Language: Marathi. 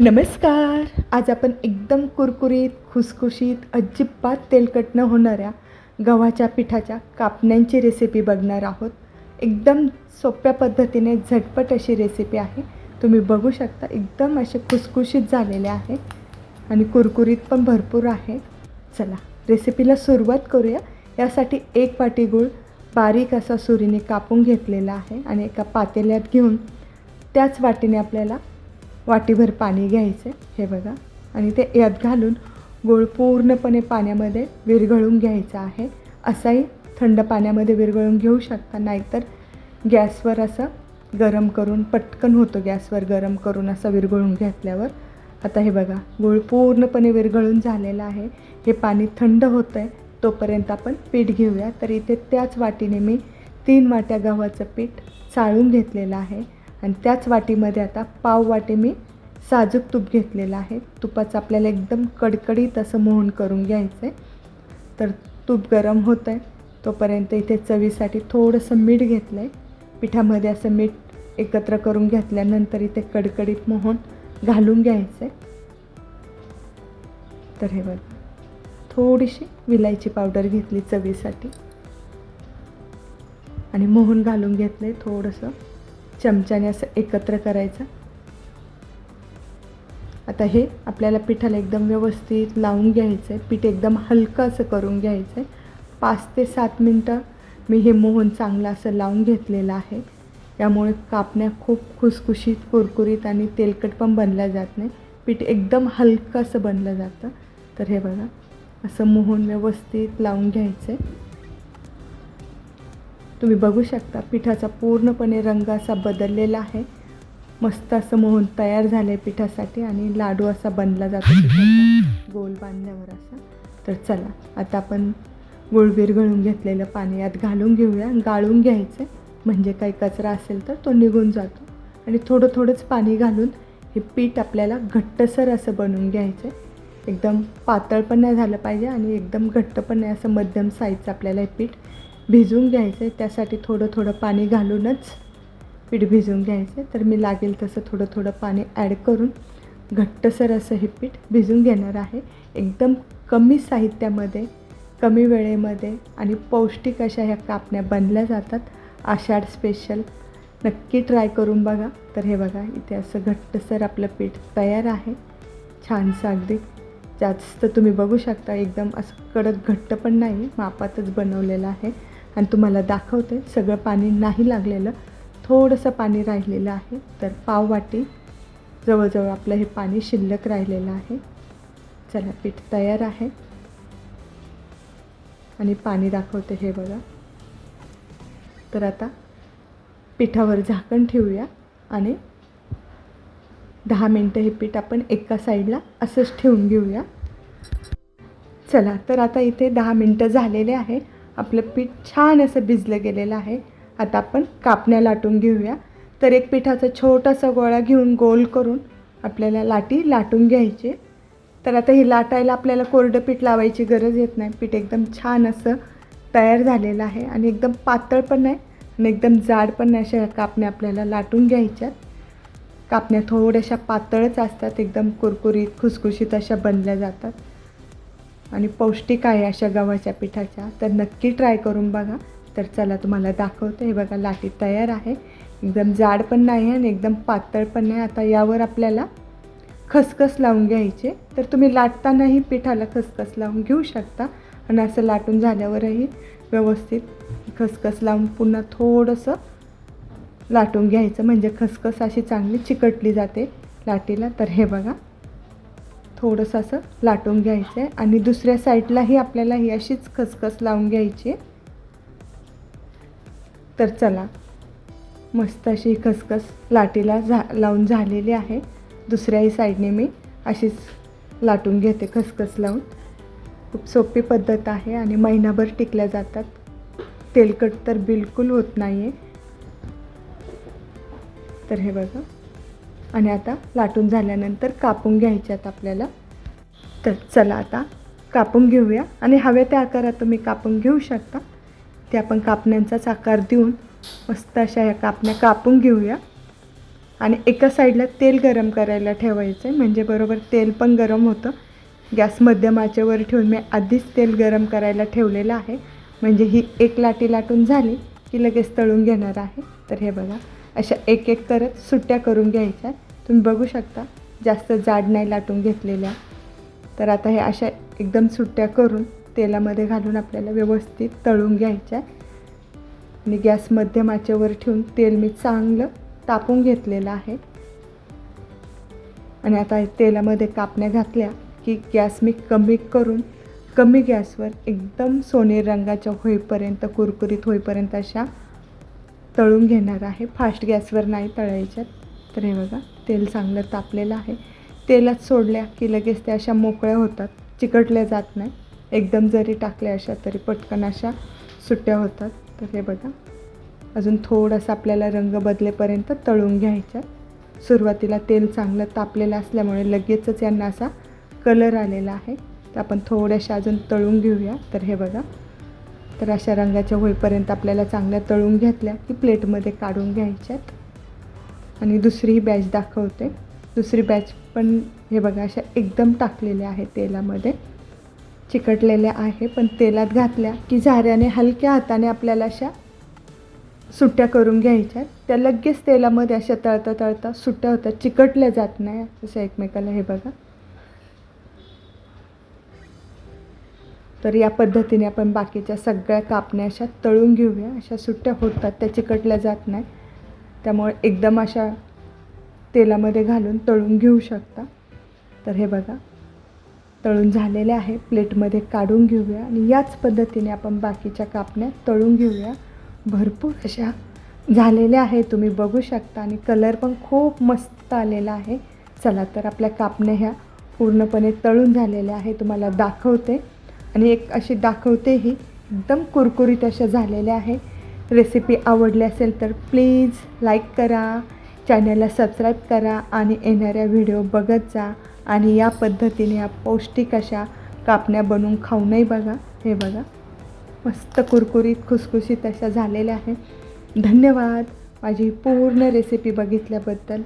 नमस्कार. आज आपण एकदम कुरकुरीत खुसखुशीत अजिबात तेलकट न होणाऱ्या गव्हाच्या पिठाच्या कापण्यांची रेसिपी बघणार आहोत. एकदम सोप्या पद्धतीने झटपट अशी रेसिपी आहे. तुम्ही बघू शकता एकदम असे खुसखुशीत झालेले आहे आणि कुरकुरीत पण भरपूर आहे. चला रेसिपीला सुरुवात करूया. यासाठी एक वाटी गूळ बारीक असा सुरीने कापून घेतलेला आहे आणि एका पातेल्यात घेऊन त्याच वाटीने आपल्याला वाटीभर पाणी घ्यायचं हे बघा. आणि ते यात घालून गोळ पूर्णपणे पाण्यामध्ये विरघळून घ्यायचा आहे. असाही थंड पाण्यामध्ये विरघळून घेऊ शकता नाहीतर गॅसवर असं गरम करून पटकन होतं गॅसवर गरम करून असं विरघळून घेतल्यावर. आता हे बघा गुळ पूर्णपणे विरघळून झालेलं आहे. हे पाणी थंड होतं आहे तोपर्यंत आपण पीठ घेऊया. तर इथे त्याच वाटीने मी तीन वाट्या गव्हाचं पीठ चाळून घेतलेलं आहे. आणि त्याच वाटीमध्ये आता पाव वाटी मी साजूक तूप घेतलेलं आहे. तुपाचं आपल्याला एकदम कडकडीत असं मोहन करून घ्यायचं आहे तर तूप गरम होतं आहे तोपर्यंत इथे चवीसाठी थोडंसं मीठ घेतलं आहे पिठामध्ये असं मीठ एकत्र करून घेतल्यानंतर इथे कडकडीत मोहन घालून घ्यायचं आहे तर हे बघ थोडीशी विलायची पावडर घेतली चवीसाठी. आणि मोहन घालून घेतलं आहे थोडंसं. चमच्याने असं एकत्र करायचं. आता हे आपल्याला पिठाला एकदम व्यवस्थित लावून घ्यायचं आहे पीठ एकदम हलकं असं करून घ्यायचं आहे पाच ते सात मिनटं मी हे मोहन चांगलं असं लावून घेतलेलं आहे. यामुळे कापण्या खूप खुसखुशीत कुरकुरीत आणि तेलकट पण बनल्या जात नाही. पीठ एकदम हलकं असं बनलं जातं. तर हे बघा असं मोहन व्यवस्थित लावून घ्यायचं आहे तुम्ही बघू शकता पिठाचा पूर्णपणे रंग असा बदललेला आहे. मस्त असं मोहन तयार झालं आहे पिठासाठी आणि लाडू असा बनला जातो पिठाचा गोल बांधल्यावर असा. तर चला आता आपण गुळ विरघळून घेतलेलं पाणी यात घालून घेऊया. गाळून घ्यायचं म्हणजे काही कचरा असेल तर तो निघून जातो. आणि थोडं थोडंच पाणी घालून हे पीठ आपल्याला घट्टसर असं बनवून घ्यायचं एकदम पातळ पण नाही झालं पाहिजे आणि एकदम घट्ट पण नाही असं मध्यम साईजचं आपल्याला हे पीठ भिजवून घ्यायचं आहे त्यासाठी थोडं थोडं पाणी घालूनच पीठ भिजवून घ्यायचं आहे तर मी लागेल तसं थोडं थोडं पाणी ॲड करून घट्टसर असं हे पीठ भिजून घेणार आहे. एकदम कमी साहित्यामध्ये कमी वेळेमध्ये आणि पौष्टिक अशा ह्या कापण्या बनल्या जातात. आषाढ स्पेशल नक्की ट्राय करून बघा. तर हे बघा इथे असं घट्टसर आपलं पीठ तयार आहे. छानसं अगदी. जास्त तुम्ही बघू शकता एकदम असं कडक घट्ट पण नाही मापातच बनवलेलं आहे. आणि तुम्हाला दाखवते सगळं पाणी नाही लागलेलं थोडंसं पाणी राहिलेलं आहे तर पाव वाटी जवळजवळ आपलं हे पाणी शिल्लक राहिलेलं आहे. चला पीठ तयार आहे. आणि पाणी दाखवते हे बघा. तर आता पिठावर झाकण ठेवूया आणि दहा मिनटं हे पीठ आपण एका साईडला असंच ठेवून घेऊया. चला तर आता इथे दहा मिनटं झालेले आहे आपलं पीठ छान असं भिजलं गेलेलं आहे. आता आपण कापण्या लाटून घेऊया. तर एक पिठाचा छोटासा गोळा घेऊन गोल करून आपल्याला लाटी लाटून घ्यायची. तर आता ही लाटायला आपल्याला कोरडं पीठ लावायची गरज येत नाही. पीठ एकदम छान असं तयार झालेलं आहे आणि एकदम पातळ पण नाही आणि एकदम जाड पण नाही अशा कापण्या आपल्याला लाटून घ्यायच्यात कापण्या थोड्याशा पातळच असतात. एकदम कुरकुरीत खुसखुशीत अशा बनल्या जातात. आणि पौष्टिक आहे अशा गव्हाच्या पिठाच्या. तर नक्की ट्राय करून बघा. तर चला तुम्हाला दाखवते. हे बघा लाटी तयार आहे. एकदम जाड पण नाही आणि एकदम पातळ पण नाही. आता यावर आपल्याला खसखस लावून घ्यायचे. तर तुम्ही लाटतानाही पिठाला खसखस लावून घेऊ शकता. आणि असं लाटून झाल्यावरही व्यवस्थित खसखस लावून पुन्हा थोडंसं लाटून घ्यायचं. म्हणजे खसखस अशी चांगली चिकटली जाते लाटीला. तर हे बघा. थोडंसं असं लाटून घ्यायचं आहे आणि दुसऱ्या साईडलाही आपल्याला ही अशीच खसखस लावून घ्यायची. तर चला मस्त अशी खसखस लाटीला झा लावून झालेली आहे. दुसऱ्याही साईडने मी अशीच लाटून घेते खसखस लावून. खूप सोपी पद्धत आहे आणि महिनाभर टिकल्या जातात. तेलकट तर बिलकुल होत नाही आहे तर हे बघा. आणि आता लाटून झाल्यानंतर कापून घ्यायच्यात आपल्याला. तर चला आता कापून घेऊया. आणि हव्या त्या आकारात तुम्ही कापून घेऊ शकता. ते आपण कापण्यांचाच आकार देऊन मस्त अशा ह्या कापण्या कापून घेऊया. आणि एका साईडला तेल गरम करायला ठेवायचं आहे म्हणजे बरोबर तेल पण गरम होतं. गॅस मध्यम आचेवर ठेवून मी आधीच तेल गरम करायला ठेवलेलं आहे. म्हणजे ही एक लाटी लाटून झाली की लगेच तळून घेणार आहे. तर हे बघा अशा एक एक करत सुट्ट्या करून घ्यायच्या तुम्ही बघू शकता. जास्त जाड नाही लाटून घेतलेल्या. तर आता हे अशा एकदम सुट्ट्या करून तेलामध्ये घालून आपल्याला व्यवस्थित तळून घ्यायच्या. आणि गॅस मध्यमाच्यावर ठेवून तेल मी चांगलं तापून घेतलेलं आहे. आणि आता तेलामध्ये कापण्या घातल्या की गॅस मी कमी करून कमी गॅसवर एकदम सोनेरी रंगाच्या होईपर्यंत कुरकुरीत होईपर्यंत अशा तळून घेणार आहे. फास्ट गॅसवर नाही तळायच्यात. तर हे बघा तेल चांगलं तापलेलं आहे. तेलात सोडल्या की लगेच त्या अशा मोकळ्या होतात चिकटल्या जात नाही. एकदम जरी टाकल्या अशा तरी पटकन अशा सुट्ट्या होतात. तर हे बघा अजून थोडंसं आपल्याला रंग बदलेपर्यंत तळून घ्यायच्या सुरुवातीला तेल चांगलं तापलेलं असल्यामुळे लगेचच यांना असा कलर आलेला आहे. तर आपण थोड्याशा अजून तळून घेऊया. तर हे बघा तर अशा रंगाच्या होईपर्यंत आपल्याला चांगल्या तळून घेतल्या की प्लेटमध्ये काढून घ्यायच्यात. आणि दुसरी बॅच दाखवते. दुसरी बॅच पण हे बघा अशा एकदम टाकलेल्या आहे तेलामध्ये. चिकटलेल्या आहे पण तेलात घातल्या की झाऱ्याने हलक्या हाताने आपल्याला अशा सुट्ट्या करून घ्यायच्या. त्या लगेच तेलामध्ये अशा तळता तळता सुट्ट्या होतात. चिकटल्या जात नाही असं एकमेकाला हे बघा. तर या पद्धतीने आपण बाकीच्या सगळ्या कापण्या अशा तळून घेऊया. अशा सुट्ट्या होतात त्या चिकटल्या जात नाही. त्यामुळे एकदम अशा तेलामध्ये घालून तळून घेऊ शकता. तर हे बघा तळून झालेले आहे. प्लेटमध्ये काढून घेऊया आणि याच पद्धतीने आपण बाकीच्या कापण्या तळून घेऊया. भरपूर अशा झालेल्या आहे तुम्ही बघू शकता. आणि कलर पण खूप मस्त आलेला आहे. चला तर आपल्या कापण्या ह्या पूर्णपणे तळून झालेल्या आहे तुम्हाला दाखवते. आणि एक अशी दाखवतेही एकदम कुरकुरीत अशा झालेल्या आहे. रेसिपी आवडली असेल तर प्लीज लाईक करा चॅनलला सबस्क्राईब करा आणि येणाऱ्या व्हिडिओ बघत जा. आणि या पद्धतीने या पौष्टिक अशा कापण्या बनवून खाऊनही बघा. हे बघा. मस्त कुरकुरीत खुसखुशीत अशा झालेल्या आहेत. धन्यवाद. माझी पूर्ण रेसिपी बघितल्याबद्दल.